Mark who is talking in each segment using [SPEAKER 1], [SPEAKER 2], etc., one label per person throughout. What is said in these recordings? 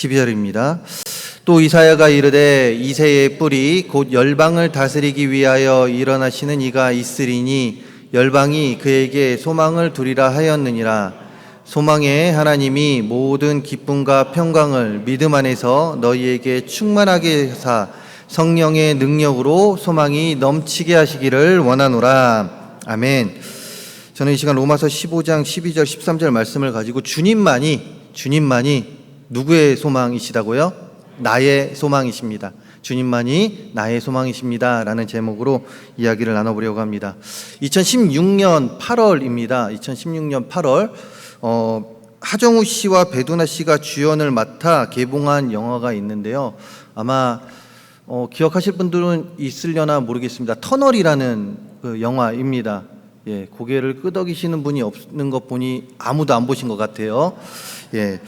[SPEAKER 1] 12절입니다. 또 이사야가 이르되 이새의 뿔이 곧 열방을 다스리기 위하여 일어나시는 이가 있으리니 열방이 그에게 소망을 두리라 하였느니라 소망의 하나님이 모든 기쁨과 평강을 믿음 안에서 너희에게 충만하게 하사 성령의 능력으로 소망이 넘치게 하시기를 원하노라 아멘. 저는 이 시간 로마서 15장 12절 13절 말씀을 가지고 주님만이 주님만이 누구의 소망이시다고요? 나의 소망이십니다. 주님만이 나의 소망이십니다. 라는 제목으로 이야기를 나눠보려고 합니다. 2016년 8월입니다. 2016년 8월, 어, 하정우 씨와 배두나 씨가 주연을 맡아 개봉한 영화가 있는데요. 아마 어, 기억하실 분들은 있으려나 모르겠습니다. 터널이라는 그 영화입니다. 예, 고개를 끄덕이시는 분이 없는 것 보니 아무도 안 보신 것 같아요. 예.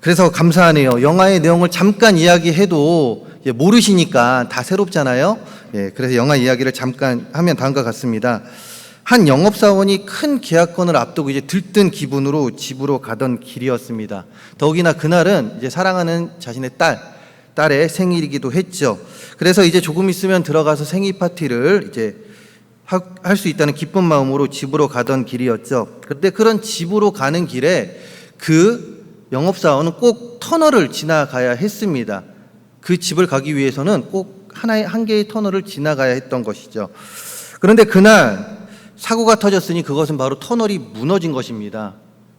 [SPEAKER 1] 그래서 감사하네요. 영화의 내용을 잠깐 이야기해도 예, 모르시니까 다 새롭잖아요. 예, 그래서 영화 이야기를 잠깐 하면 다음과 같습니다. 한 영업사원이 큰 계약건을 앞두고 이제 들뜬 기분으로 집으로 가던 길이었습니다. 더욱이나 그날은 이제 사랑하는 자신의 딸, 딸의 생일이기도 했죠. 그래서 이제 조금 있으면 들어가서 생일 파티를 이제 할 수 있다는 기쁜 마음으로 집으로 가던 길이었죠. 그때 그런 집으로 가는 길에 그 영업사원은 꼭 터널을 지나가야 했습니다. 그 집을 가기 위해서는 꼭 하나의 한 개의 터널을 지나가야 했던 것이죠. 그런데 그날 사고가 터졌으니 그것은 바로 터널이 무너진 것입니다.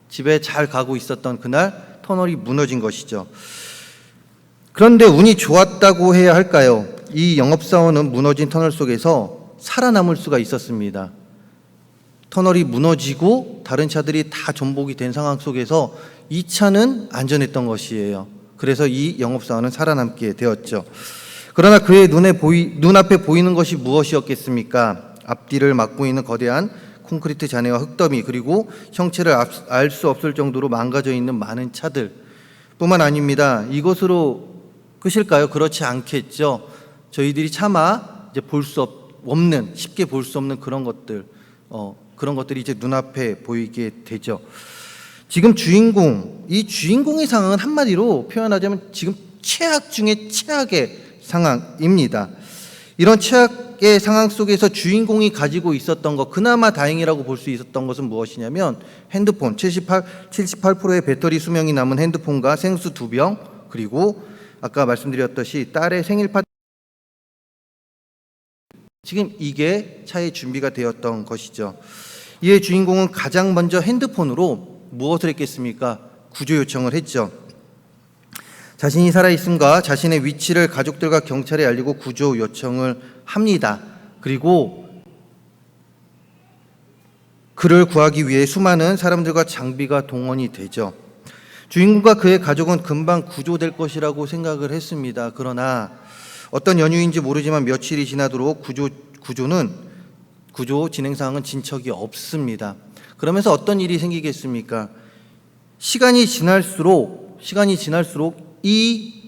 [SPEAKER 1] 집에 잘 가고 있었던 그날 터널이 무너진 것이죠. 그런데 운이 좋았다고 해야 할까요? 이 영업사원은 무너진 터널 속에서 살아남을 수가 있었습니다. 터널이 무너지고 다른 차들이 다 전복이 된 상황 속에서 이 차는 안전했던 것이에요. 그래서 이 영업사원은 살아남게 되었죠. 그러나 그의 눈에 보이, 눈앞에 보이는 것이 무엇이었겠습니까? 앞뒤를 막고 있는 거대한 콘크리트 잔해와 흙더미 그리고 형체를 알 수 없을 정도로 망가져 있는 많은 차들 뿐만 아닙니다. 이것으로 끝일까요? 그렇지 않겠죠. 저희들이 차마 이제 볼 수 없는 쉽게 볼 수 없는 그런 것들 어, 그런 것들이 이제 눈앞에 보이게 되죠. 지금 주인공 이 주인공의 상황은 한마디로 표현하자면 지금 최악 중에 최악의 상황입니다. 이런 최악의 상황 속에서 주인공이 가지고 있었던 것, 그나마 다행이라고 볼 수 있었던 것은 무엇이냐면 핸드폰, 78, 78%의 배터리 수명이 남은 핸드폰과 생수 두 병, 그리고 아까 말씀드렸듯이 딸의 생일 파티 지금 이게 차에 준비가 되었던 것이죠. 이에 주인공은 가장 먼저 핸드폰으로 무엇을 했겠습니까? 구조 요청을 했죠. 자신이 살아있음과 자신의 위치를 가족들과 경찰에 알리고 구조 요청을 합니다. 그리고 그를 구하기 위해 수많은 사람들과 장비가 동원이 되죠. 주인공과 그의 가족은 금방 구조될 것이라고 생각을 했습니다. 그러나 어떤 연유인지 모르지만 며칠이 지나도록 구조, 구조는 구조 진행 상황은 진척이 없습니다. 그러면서 어떤 일이 생기겠습니까? 시간이 지날수록 시간이 지날수록 이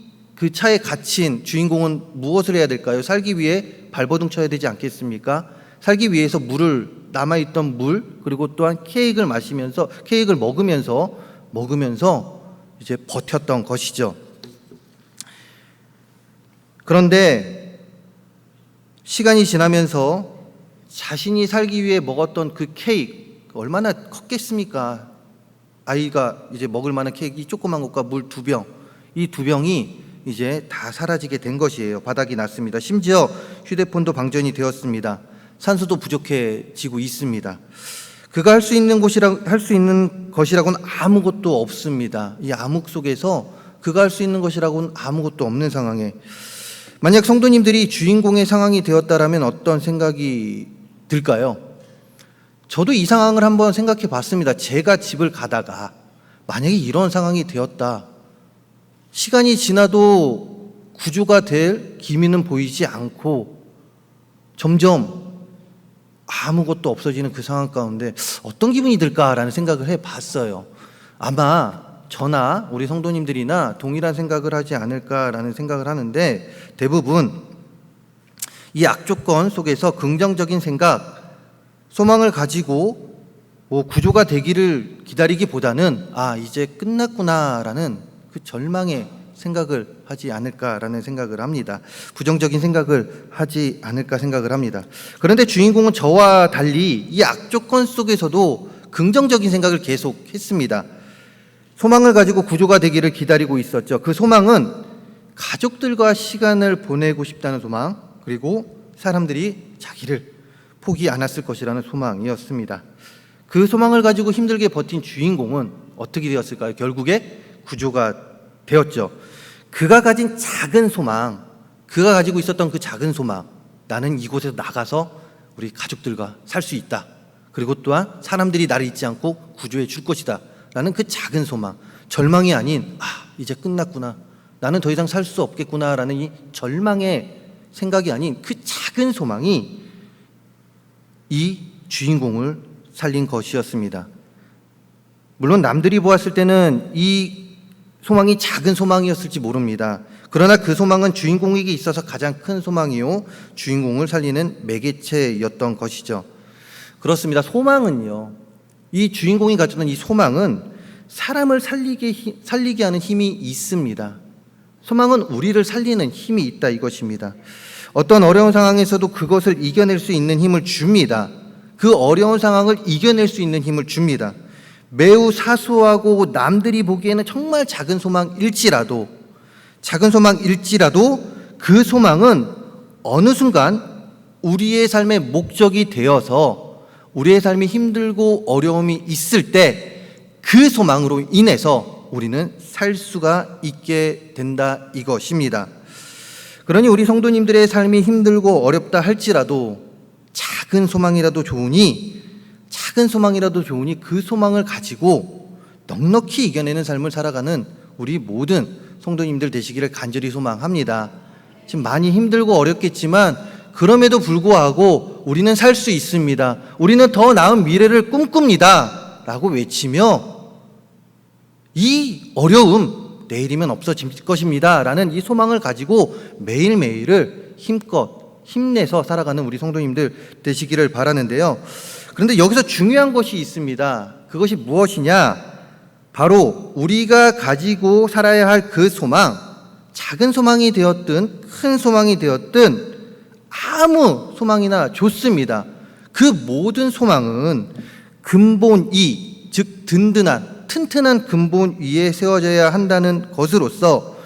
[SPEAKER 1] 그 차에 갇힌 주인공은 무엇을 해야 될까요? 살기 위해 발버둥 쳐야 되지 않겠습니까? 살기 위해서 물을 남아있던 물 그리고 또한 케이크를 마시면서 케이크를 먹으면서 먹으면서 이제 버텼던 것이죠. 그런데 시간이 지나면서 자신이 살기 위해 먹었던 그 케이크 얼마나 컸겠습니까? 아이가 이제 먹을 만한 케이크 이 조그만 것과 물 두 병, 이 두 병이 이제 다 사라지게 된 것이에요. 바닥이 났습니다. 심지어 휴대폰도 방전이 되었습니다. 산소도 부족해지고 있습니다. 그가 할 수 있는 곳이라 할 수 있는 것이라고는 아무것도 없습니다. 이 암흑 속에서 그가 할 수 있는 것이라고는 아무것도 없는 상황에 만약 성도님들이 주인공의 상황이 되었다라면 어떤 생각이 들까요? 저도 이 상황을 한번 생각해 봤습니다. 제가 집을 가다가 만약에 이런 상황이 되었다. 시간이 지나도 구조가 될 기미는 보이지 않고 점점 아무것도 없어지는 그 상황 가운데 어떤 기분이 들까라는 생각을 해 봤어요. 아마 저나 우리 성도님들이나 동일한 생각을 하지 않을까라는 생각을 하는데 대부분 이 악조건 속에서 긍정적인 생각, 소망을 가지고 뭐 구조가 되기를 기다리기보다는 아 이제 끝났구나라는 그 절망의 생각을 하지 않을까라는 생각을 합니다. 부정적인 생각을 하지 않을까 생각을 합니다. 그런데 주인공은 저와 달리 이 악조건 속에서도 긍정적인 생각을 계속 했습니다. 소망을 가지고 구조가 되기를 기다리고 있었죠. 그 소망은 가족들과 시간을 보내고 싶다는 소망, 그리고 사람들이 자기를 포기 안 했을 것이라는 소망이었습니다. 그 소망을 가지고 힘들게 버틴 주인공은 어떻게 되었을까요? 결국에 구조가 되었죠. 그가 가진 작은 소망, 그가 가지고 있었던 그 작은 소망, 나는 이곳에서 나가서 우리 가족들과 살 수 있다. 그리고 또한 사람들이 나를 잊지 않고 구조해 줄 것이다. 라는 그 작은 소망, 절망이 아닌, 아, 이제 끝났구나. 나는 더 이상 살 수 없겠구나. 라는 이 절망의 생각이 아닌 그 작은 소망이 이 주인공을 살린 것이었습니다. 물론 남들이 보았을 때는 이 소망이 작은 소망이었을지 모릅니다. 그러나 그 소망은 주인공에게 있어서 가장 큰 소망이요. 주인공을 살리는 매개체였던 것이죠. 그렇습니다. 소망은요. 이 주인공이 가졌던 이 소망은 사람을 살리게, 히- 살리게 하는 힘이 있습니다. 소망은 우리를 살리는 힘이 있다 이것입니다. 어떤 어려운 상황에서도 그것을 이겨낼 수 있는 힘을 줍니다. 그 어려운 상황을 이겨낼 수 있는 힘을 줍니다. 매우 사소하고 남들이 보기에는 정말 작은 소망일지라도 작은 소망일지라도 그 소망은 어느 순간 우리의 삶의 목적이 되어서 우리의 삶이 힘들고 어려움이 있을 때 그 소망으로 인해서 우리는 살 수가 있게 된다 이것입니다. 그러니 우리 성도님들의 삶이 힘들고 어렵다 할지라도 작은 소망이라도 좋으니 작은 소망이라도 좋으니 그 소망을 가지고 넉넉히 이겨내는 삶을 살아가는 우리 모든 성도님들 되시기를 간절히 소망합니다. 지금 많이 힘들고 어렵겠지만 그럼에도 불구하고 우리는 살 수 있습니다. 우리는 더 나은 미래를 꿈꿉니다. 라고 외치며 이 어려움 내일이면 없어질 것입니다. 라는 이 소망을 가지고 매일매일을 힘껏 힘내서 살아가는 우리 성도님들 되시기를 바라는데요. 그런데 여기서 중요한 것이 있습니다. 그것이 무엇이냐? 바로 우리가 가지고 살아야 할 그 소망, 작은 소망이 되었든 큰 소망이 되었든 아무 소망이나 좋습니다. 그 모든 소망은 근본 이, 즉 든든한, 튼튼한 근본 위에 세워져야 한다는 것으로서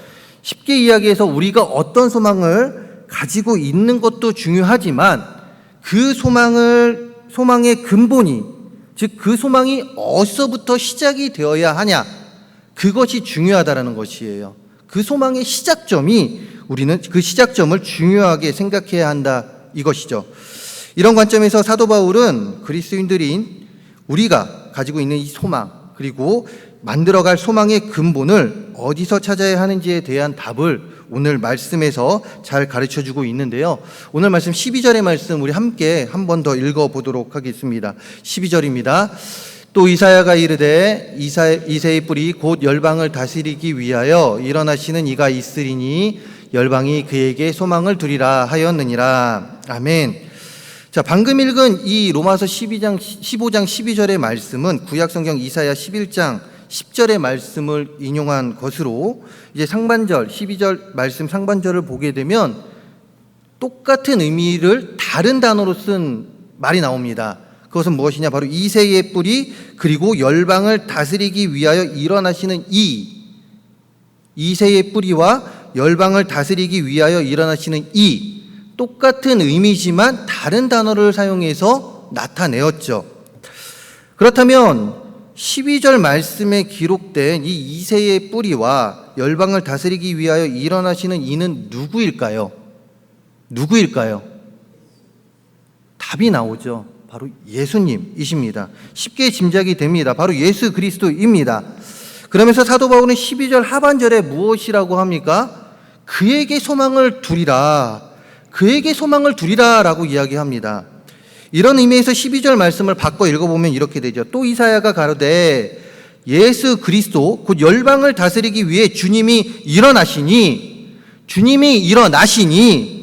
[SPEAKER 1] 쉽게 이야기해서 우리가 어떤 소망을 가지고 있는 것도 중요하지만 그 소망을, 소망의 근본이, 즉 그 소망이 어디서부터 시작이 되어야 하냐, 그것이 중요하다라는 것이에요. 그 소망의 시작점이 우리는 그 시작점을 중요하게 생각해야 한다 이것이죠. 이런 관점에서 사도 바울은 그리스도인들인 우리가 가지고 있는 이 소망 그리고 만들어갈 소망의 근본을 어디서 찾아야 하는지에 대한 답을 오늘 말씀에서 잘 가르쳐 주고 있는데요. 오늘 말씀 12절의 말씀 우리 함께 한 번 더 읽어 보도록 하겠습니다. 12절입니다. 또 이사야가 이르되 이사, 이세의 뿔이 곧 열방을 다스리기 위하여 일어나시는 이가 있으리니 열방이 그에게 소망을 두리라 하였느니라. 아멘. 자, 방금 읽은 이 로마서 12장 15장 12절의 말씀은 구약 성경 이사야 11장 10절의 말씀을 인용한 것으로 이제 상반절 12절 말씀 상반절을 보게 되면 똑같은 의미를 다른 단어로 쓴 말이 나옵니다. 그것은 무엇이냐? 바로 이세의 뿌리 그리고 열방을 다스리기 위하여 일어나시는 이 이세의 뿌리와 열방을 다스리기 위하여 일어나시는 이 똑같은 의미지만 다른 단어를 사용해서 나타내었죠. 그렇다면 12절 말씀에 기록된 이 이세의 뿌리와 열방을 다스리기 위하여 일어나시는 이는 누구일까요? 누구일까요? 답이 나오죠. 바로 예수님이십니다. 쉽게 짐작이 됩니다. 바로 예수 그리스도입니다. 그러면서 사도 바울은 12절 하반절에 무엇이라고 합니까? 그에게 소망을 두리라. 그에게 소망을 두리라라고 이야기합니다. 이런 의미에서 12절 말씀을 바꿔 읽어보면 이렇게 되죠. 또 이사야가 가로되 예수 그리스도 곧 열방을 다스리기 위해 주님이 일어나시니 주님이 일어나시니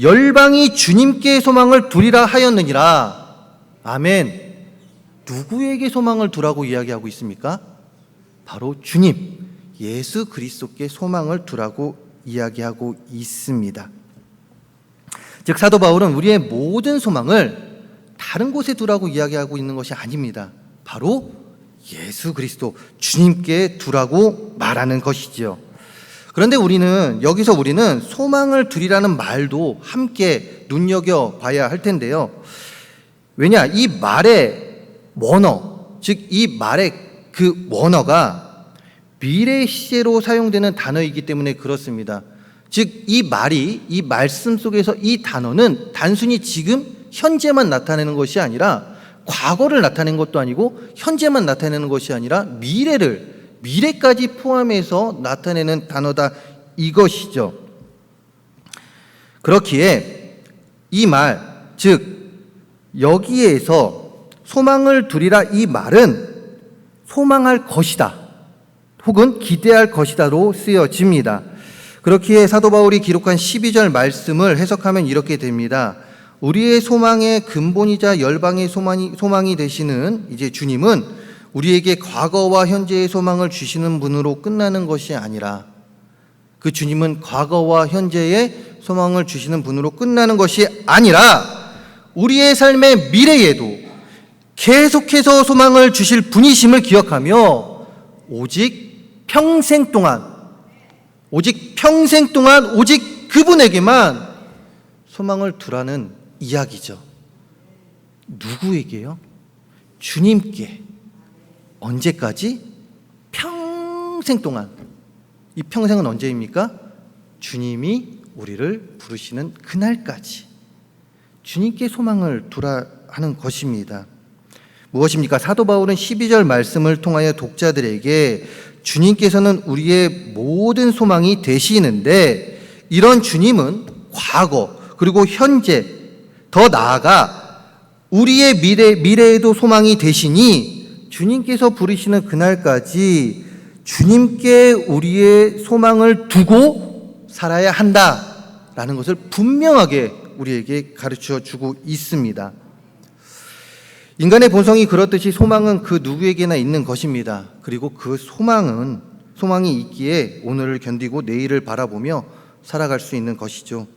[SPEAKER 1] 열방이 주님께 소망을 두리라 하였느니라. 아멘. 누구에게 소망을 두라고 이야기하고 있습니까? 바로 주님, 예수 그리스도께 소망을 두라고 이야기하고 있습니다. 즉 사도 바울은 우리의 모든 소망을 다른 곳에 두라고 이야기하고 있는 것이 아닙니다. 바로 예수 그리스도 주님께 두라고 말하는 것이지요. 그런데 우리는 여기서 우리는 소망을 두리라는 말도 함께 눈여겨 봐야 할 텐데요. 왜냐 이 말의 원어 즉 이 말의 그 원어가 미래 시제로 사용되는 단어이기 때문에 그렇습니다. 즉 이 말이 이 말씀 속에서 이 단어는 단순히 지금 현재만 나타내는 것이 아니라 과거를 나타내는 것도 아니고 현재만 나타내는 것이 아니라 미래를 미래까지 포함해서 나타내는 단어다 이것이죠. 그렇기에 이 말, 즉 여기에서 소망을 두리라 이 말은 소망할 것이다. 혹은 기대할 것이다로 쓰여집니다. 그렇기에 사도 바울이 기록한 12절 말씀을 해석하면 이렇게 됩니다. 우리의 소망의 근본이자 열방의 소망이, 소망이 되시는 이제 주님은 우리에게 과거와 현재의 소망을 주시는 분으로 끝나는 것이 아니라 그 주님은 과거와 현재의 소망을 주시는 분으로 끝나는 것이 아니라 우리의 삶의 미래에도 계속해서 소망을 주실 분이심을 기억하며 오직 평생 동안 오직 평생 동안 오직 그분에게만 소망을 두라는 이야기죠. 누구에게요? 주님께. 언제까지? 평생 동안. 이 평생은 언제입니까? 주님이 우리를 부르시는 그날까지. 주님께 소망을 두라 하는 것입니다. 무엇입니까? 사도 바울은 12절 말씀을 통하여 독자들에게 주님께서는 우리의 모든 소망이 되시는데 이런 주님은 과거 그리고 현재 더 나아가 우리의 미래 미래에도 소망이 되시니 주님께서 부르시는 그날까지 주님께 우리의 소망을 두고 살아야 한다라는 것을 분명하게 우리에게 가르쳐 주고 있습니다. 인간의 본성이 그렇듯이 소망은 그 누구에게나 있는 것입니다. 그리고 그 소망은 소망이 있기에 오늘을 견디고 내일을 바라보며 살아갈 수 있는 것이죠.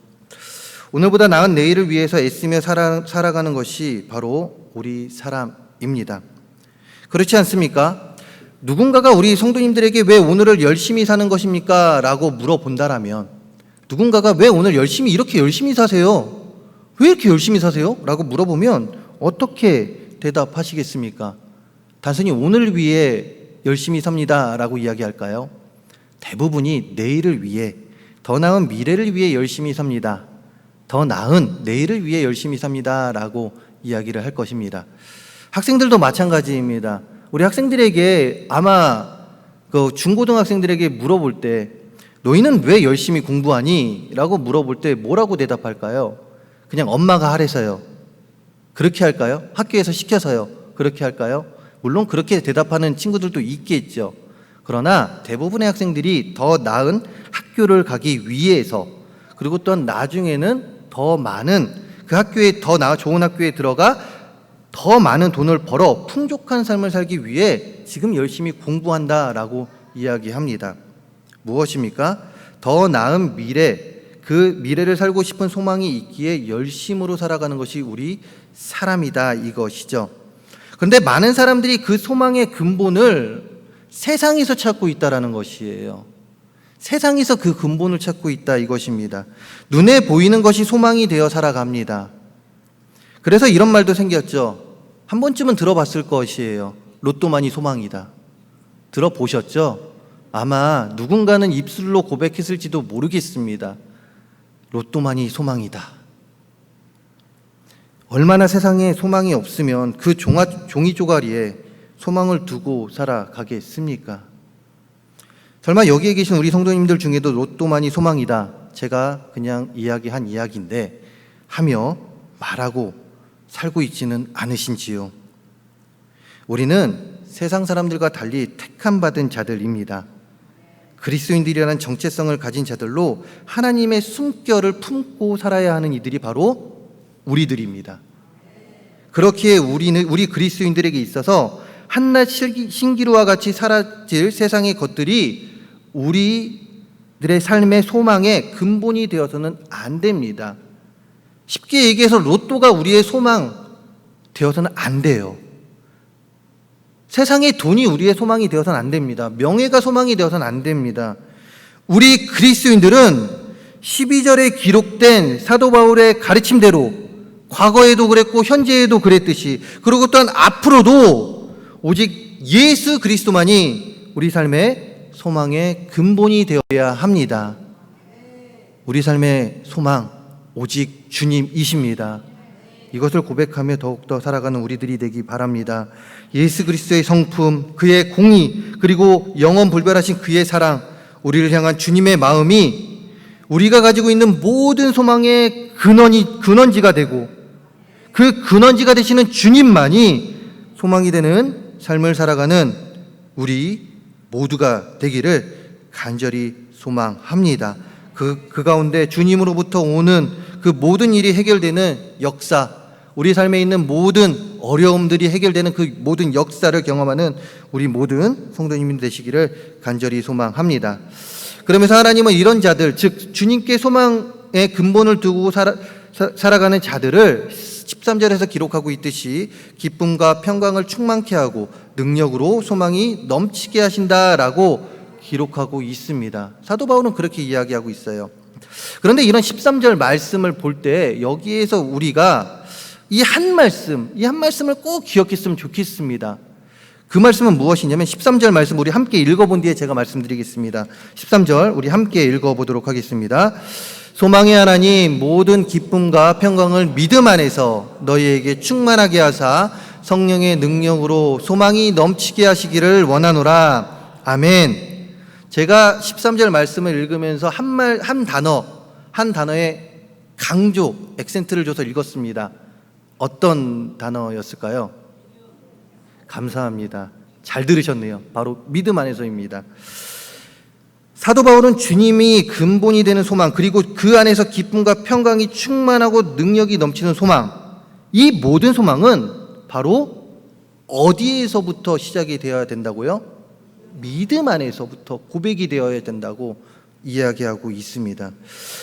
[SPEAKER 1] 오늘보다 나은 내일을 위해서 애쓰며 살아, 살아가는 것이 바로 우리 사람입니다. 그렇지 않습니까? 누군가가 우리 성도님들에게 왜 오늘을 열심히 사는 것입니까? 라고 물어본다라면 누군가가 왜 오늘 열심히 이렇게 열심히 사세요? 왜 이렇게 열심히 사세요? 라고 물어보면 어떻게 대답하시겠습니까? 단순히 오늘 위해 열심히 삽니다. 라고 이야기할까요? 대부분이 내일을 위해, 더 나은 미래를 위해 열심히 삽니다. 더 나은 내일을 위해 열심히 삽니다. 라고 이야기를 할 것입니다. 학생들도 마찬가지입니다. 우리 학생들에게 아마 그 중고등학생들에게 물어볼 때 너희는 왜 열심히 공부하니? 라고 물어볼 때 뭐라고 대답할까요? 그냥 엄마가 하래서요. 그렇게 할까요? 학교에서 시켜서요. 그렇게 할까요? 물론 그렇게 대답하는 친구들도 있겠죠. 그러나 대부분의 학생들이 더 나은 학교를 가기 위해서 그리고 또 나중에는 더 많은 그 학교에 더 나, 좋은 학교에 들어가 더 많은 돈을 벌어 풍족한 삶을 살기 위해 지금 열심히 공부한다라고 이야기합니다. 무엇입니까? 더 나은 미래, 그 미래를 살고 싶은 소망이 있기에 열심으로 살아가는 것이 우리 사람이다 이것이죠. 그런데 많은 사람들이 그 소망의 근본을 세상에서 찾고 있다라는 것이에요. 세상에서 그 근본을 찾고 있다 이것입니다. 눈에 보이는 것이 소망이 되어 살아갑니다. 그래서 이런 말도 생겼죠. 한 번쯤은 들어봤을 것이에요. 로또만이 소망이다. 들어보셨죠? 아마 누군가는 입술로 고백했을지도 모르겠습니다. 로또만이 소망이다. 얼마나 세상에 소망이 없으면 그 종아, 종이 조가리에 소망을 두고 살아가겠습니까? 설마 여기에 계신 우리 성도님들 중에도 로또만이 소망이다. 제가 그냥 이야기한 이야기인데 하며 말하고 살고 있지는 않으신지요. 우리는 세상 사람들과 달리 택함 받은 자들입니다. 그리스도인들이라는 정체성을 가진 자들로 하나님의 숨결을 품고 살아야 하는 이들이 바로 우리들입니다. 그렇기에 우리는 우리 그리스도인들에게 있어서 한낱 신기루와 같이 사라질 세상의 것들이 우리들의 삶의 소망의 근본이 되어서는 안 됩니다. 쉽게 얘기해서 로또가 우리의 소망 되어서는 안 돼요. 세상의 돈이 우리의 소망이 되어서는 안 됩니다. 명예가 소망이 되어서는 안 됩니다. 우리 그리스도인들은 12절에 기록된 사도 바울의 가르침대로 과거에도 그랬고 현재에도 그랬듯이 그리고 또한 앞으로도 오직 예수 그리스도만이 우리 삶의 소망의 근본이 되어야 합니다. 우리 삶의 소망 오직 주님이십니다. 이것을 고백하며 더욱더 살아가는 우리들이 되기 바랍니다. 예수 그리스도의 성품, 그의 공의, 그리고 영원 불별하신 그의 사랑, 우리를 향한 주님의 마음이 우리가 가지고 있는 모든 소망의 근원이 근원지가 되고 그 근원지가 되시는 주님만이 소망이 되는 삶을 살아가는 우리 모두가 되기를 간절히 소망합니다. 그, 그 가운데 주님으로부터 오는 그 모든 일이 해결되는 역사, 우리 삶에 있는 모든 어려움들이 해결되는 그 모든 역사를 경험하는 우리 모든 성도님이 되시기를 간절히 소망합니다. 그러면서 하나님은 이런 자들, 즉 주님께 소망의 근본을 두고 살아, 사- 살아가는 자들을 13절에서 기록하고 있듯이 기쁨과 평강을 충만케 하고 능력으로 소망이 넘치게 하신다라고 기록하고 있습니다. 사도 바울은 그렇게 이야기하고 있어요. 그런데 이런 13절 말씀을 볼 때 여기에서 우리가 이 한 말씀, 이 한 말씀을 꼭 기억했으면 좋겠습니다. 그 말씀은 무엇이냐면 13절 말씀 우리 함께 읽어본 뒤에 제가 말씀드리겠습니다. 13절 우리 함께 읽어보도록 하겠습니다. 소망의 하나님 모든 기쁨과 평강을 믿음 안에서 너희에게 충만하게 하사 성령의 능력으로 소망이 넘치게 하시기를 원하노라. 아멘. 제가 13절 말씀을 읽으면서 한 말, 한 단어, 한 단어에 강조, 액센트를 줘서 읽었습니다. 어떤 단어였을까요? 감사합니다. 잘 들으셨네요. 바로 믿음 안에서입니다. 사도 바울은 주님이 근본이 되는 소망, 그리고 그 안에서 기쁨과 평강이 충만하고 능력이 넘치는 소망, 이 모든 소망은 바로 어디에서부터 시작이 되어야 된다고요? 믿음 안에서부터 고백이 되어야 된다고 이야기하고 있습니다.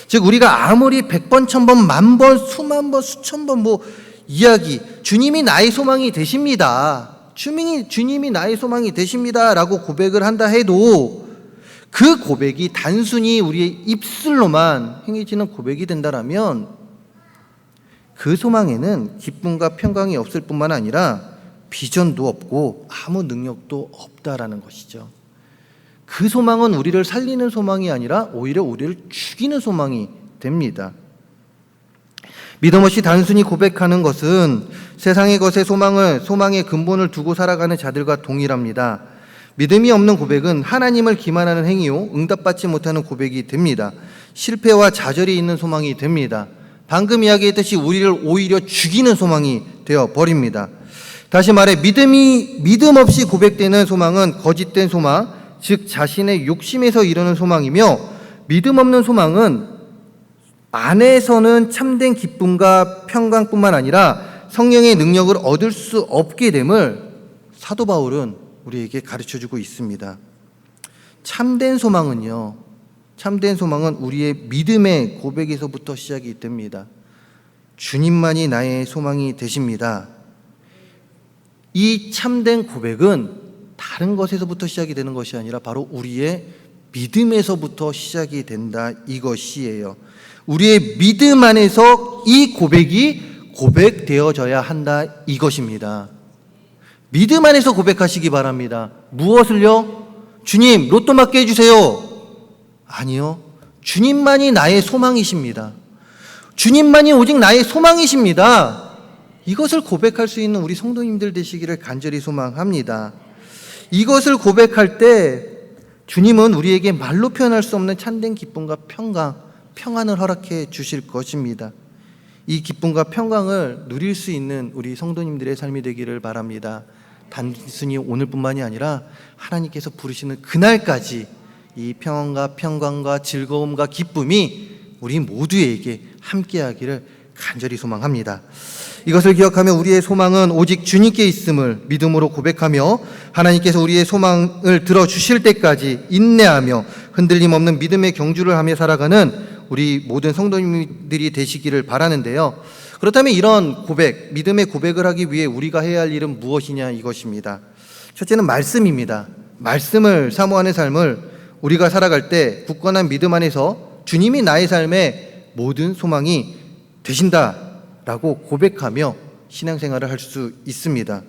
[SPEAKER 1] 즉 우리가 아무리 백 번, 천 번, 만 번, 수만 번, 수천 번 뭐 이야기 주님이 나의 소망이 되십니다. 주님이 주님이 나의 소망이 되십니다 라고 고백을 한다 해도 그 고백이 단순히 우리의 입술로만 행해지는 고백이 된다라면 그 소망에는 기쁨과 평강이 없을 뿐만 아니라 비전도 없고 아무 능력도 없다라는 것이죠. 그 소망은 우리를 살리는 소망이 아니라 오히려 우리를 죽이는 소망이 됩니다. 믿음 없이 단순히 고백하는 것은 세상의 것에 소망을 소망의 근본을 두고 살아가는 자들과 동일합니다. 믿음이 없는 고백은 하나님을 기만하는 행위요 응답받지 못하는 고백이 됩니다. 실패와 좌절이 있는 소망이 됩니다. 방금 이야기했듯이 우리를 오히려 죽이는 소망이 되어 버립니다. 다시 말해 믿음이 믿음 없이 고백되는 소망은 거짓된 소망, 즉 자신의 욕심에서 이르는 소망이며 믿음 없는 소망은 안에서는 참된 기쁨과 평강뿐만 아니라 성령의 능력을 얻을 수 없게 됨을 사도 바울은 우리에게 가르쳐 주고 있습니다. 참된 소망은요. 참된 소망은 우리의 믿음의 고백에서부터 시작이 됩니다. 주님만이 나의 소망이 되십니다. 이 참된 고백은 다른 것에서부터 시작이 되는 것이 아니라 바로 우리의 믿음에서부터 시작이 된다 이것이에요. 우리의 믿음 안에서 이 고백이 고백되어져야 한다 이것입니다. 믿음 안에서 고백하시기 바랍니다. 무엇을요? 주님, 로또 맞게 해주세요. 아니요. 주님만이 나의 소망이십니다. 주님만이 오직 나의 소망이십니다. 이것을 고백할 수 있는 우리 성도님들 되시기를 간절히 소망합니다. 이것을 고백할 때 주님은 우리에게 말로 표현할 수 없는 참된 기쁨과 평강, 평안을 허락해 주실 것입니다. 이 기쁨과 평강을 누릴 수 있는 우리 성도님들의 삶이 되기를 바랍니다. 단순히 오늘뿐만이 아니라 하나님께서 부르시는 그날까지 이 평안과 평강과 즐거움과 기쁨이 우리 모두에게 함께하기를 간절히 소망합니다. 이것을 기억하며 우리의 소망은 오직 주님께 있음을 믿음으로 고백하며 하나님께서 우리의 소망을 들어 주실 때까지 인내하며 흔들림 없는 믿음의 경주를 하며 살아가는 우리 모든 성도님들이 되시기를 바라는데요. 그렇다면 이런 고백, 믿음의 고백을 하기 위해 우리가 해야 할 일은 무엇이냐 이것입니다. 첫째는 말씀입니다. 말씀을 사모하는 삶을 우리가 살아갈 때 굳건한 믿음 안에서 주님이 나의 삶의 모든 소망이 되신다 라고 고백하며 신앙생활을 할 수 있습니다.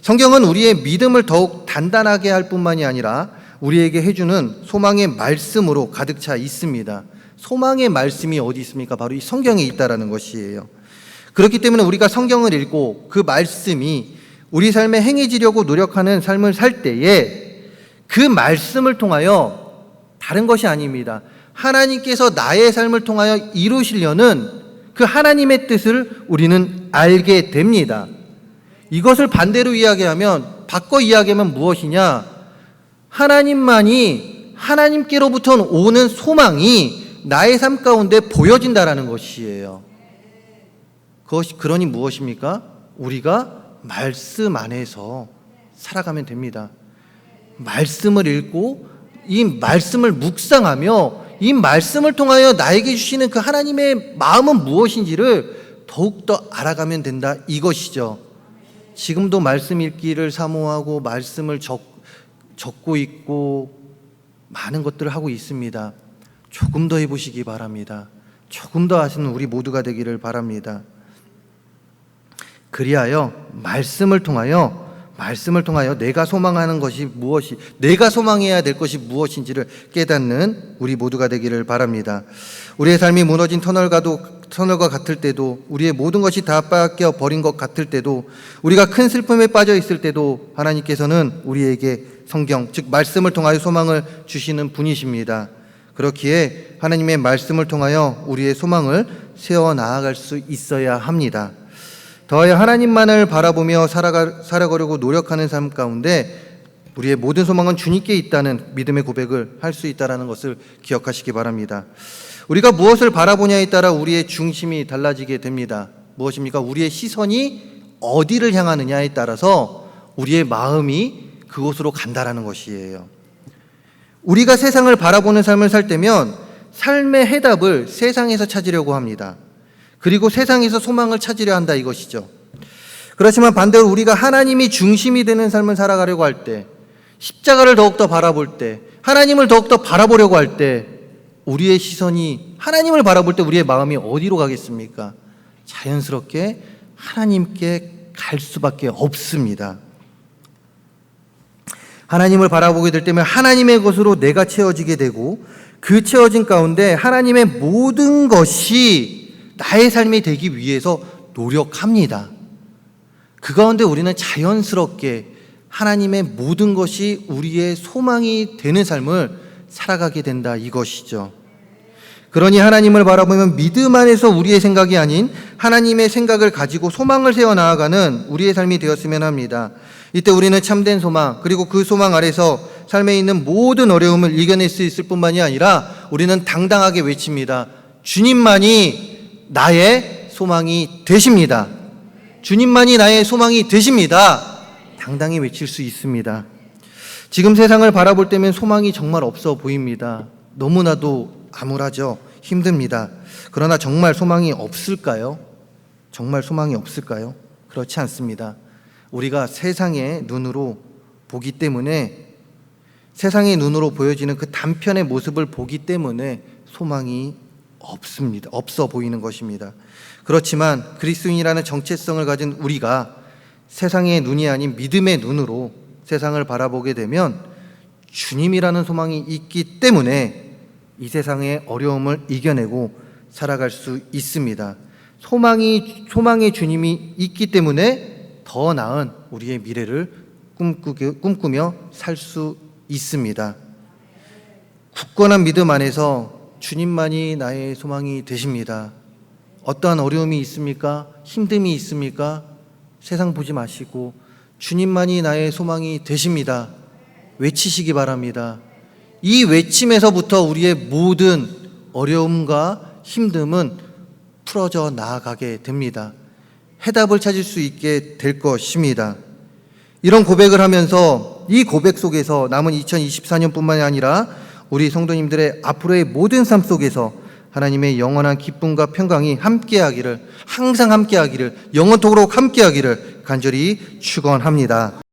[SPEAKER 1] 성경은 우리의 믿음을 더욱 단단하게 할 뿐만이 아니라 우리에게 해주는 소망의 말씀으로 가득 차 있습니다. 소망의 말씀이 어디 있습니까? 바로 이 성경에 있다라는 것이에요. 그렇기 때문에 우리가 성경을 읽고 그 말씀이 우리 삶에 행해지려고 노력하는 삶을 살 때에 그 말씀을 통하여 다른 것이 아닙니다. 하나님께서 나의 삶을 통하여 이루시려는 그 하나님의 뜻을 우리는 알게 됩니다. 이것을 반대로 이야기하면, 바꿔 이야기하면 무엇이냐? 하나님만이 하나님께로부터 오는 소망이 나의 삶 가운데 보여진다라는 것이에요. 그것이 그러니 무엇입니까? 우리가 말씀 안에서 살아가면 됩니다. 말씀을 읽고 이 말씀을 묵상하며 이 말씀을 통하여 나에게 주시는 그 하나님의 마음은 무엇인지를 더욱더 알아가면 된다 이것이죠. 지금도 말씀 읽기를 사모하고 말씀을 적, 적고 있고 많은 것들을 하고 있습니다. 조금 더 해보시기 바랍니다. 조금 더 하시는 우리 모두가 되기를 바랍니다. 그리하여 말씀을 통하여 말씀을 통하여 내가 소망하는 것이 무엇이 내가 소망해야 될 것이 무엇인지를 깨닫는 우리 모두가 되기를 바랍니다. 우리의 삶이 무너진 터널과도 터널과 같을 때도 우리의 모든 것이 다 빠껴 버린 것 같을 때도 우리가 큰 슬픔에 빠져 있을 때도 하나님께서는 우리에게 성경 즉 말씀을 통하여 소망을 주시는 분이십니다. 그렇기에 하나님의 말씀을 통하여 우리의 소망을 세워 나아갈 수 있어야 합니다. 더하여 하나님만을 바라보며 살아가, 살아가려고 노력하는 삶 가운데 우리의 모든 소망은 주님께 있다는 믿음의 고백을 할 수 있다는 것을 기억하시기 바랍니다. 우리가 무엇을 바라보냐에 따라 우리의 중심이 달라지게 됩니다. 무엇입니까? 우리의 시선이 어디를 향하느냐에 따라서 우리의 마음이 그곳으로 간다라는 것이에요. 우리가 세상을 바라보는 삶을 살 때면 삶의 해답을 세상에서 찾으려고 합니다. 그리고 세상에서 소망을 찾으려 한다 이것이죠. 그렇지만 반대로 우리가 하나님이 중심이 되는 삶을 살아가려고 할 때, 십자가를 더욱더 바라볼 때, 하나님을 더욱더 바라보려고 할 때, 우리의 시선이 하나님을 바라볼 때 우리의 마음이 어디로 가겠습니까? 자연스럽게 하나님께 갈 수밖에 없습니다. 하나님을 바라보게 될 때면 하나님의 것으로 내가 채워지게 되고 그 채워진 가운데 하나님의 모든 것이 나의 삶이 되기 위해서 노력합니다. 그 가운데 우리는 자연스럽게 하나님의 모든 것이 우리의 소망이 되는 삶을 살아가게 된다 이것이죠. 그러니 하나님을 바라보면 믿음 안에서 우리의 생각이 아닌 하나님의 생각을 가지고 소망을 세워 나아가는 우리의 삶이 되었으면 합니다. 이때 우리는 참된 소망, 그리고 그 소망 아래서 삶에 있는 모든 어려움을 이겨낼 수 있을 뿐만이 아니라 우리는 당당하게 외칩니다. 주님만이 나의 소망이 되십니다. 주님만이 나의 소망이 되십니다. 당당히 외칠 수 있습니다. 지금 세상을 바라볼 때면 소망이 정말 없어 보입니다. 너무나도 암울하죠. 힘듭니다. 그러나 정말 소망이 없을까요? 정말 소망이 없을까요? 그렇지 않습니다. 우리가 세상의 눈으로 보기 때문에 세상의 눈으로 보여지는 그 단편의 모습을 보기 때문에 소망이 없습니다. 없어 보이는 것입니다. 그렇지만 그리스도인이라는 정체성을 가진 우리가 세상의 눈이 아닌 믿음의 눈으로 세상을 바라보게 되면 주님이라는 소망이 있기 때문에 이 세상의 어려움을 이겨내고 살아갈 수 있습니다. 소망이 소망의 주님이 있기 때문에 더 나은 우리의 미래를 꿈꾸게, 꿈꾸며 살 수 있습니다. 굳건한 믿음 안에서 주님만이 나의 소망이 되십니다. 어떠한 어려움이 있습니까? 힘듦이 있습니까? 세상 보지 마시고 주님만이 나의 소망이 되십니다. 외치시기 바랍니다. 이 외침에서부터 우리의 모든 어려움과 힘듦은 풀어져 나아가게 됩니다. 해답을 찾을 수 있게 될 것입니다. 이런 고백을 하면서 이 고백 속에서 남은 2024년뿐만이 아니라 우리 성도님들의 앞으로의 모든 삶 속에서 하나님의 영원한 기쁨과 평강이 함께하기를 항상 함께하기를 영원토록 함께하기를 간절히 축원합니다.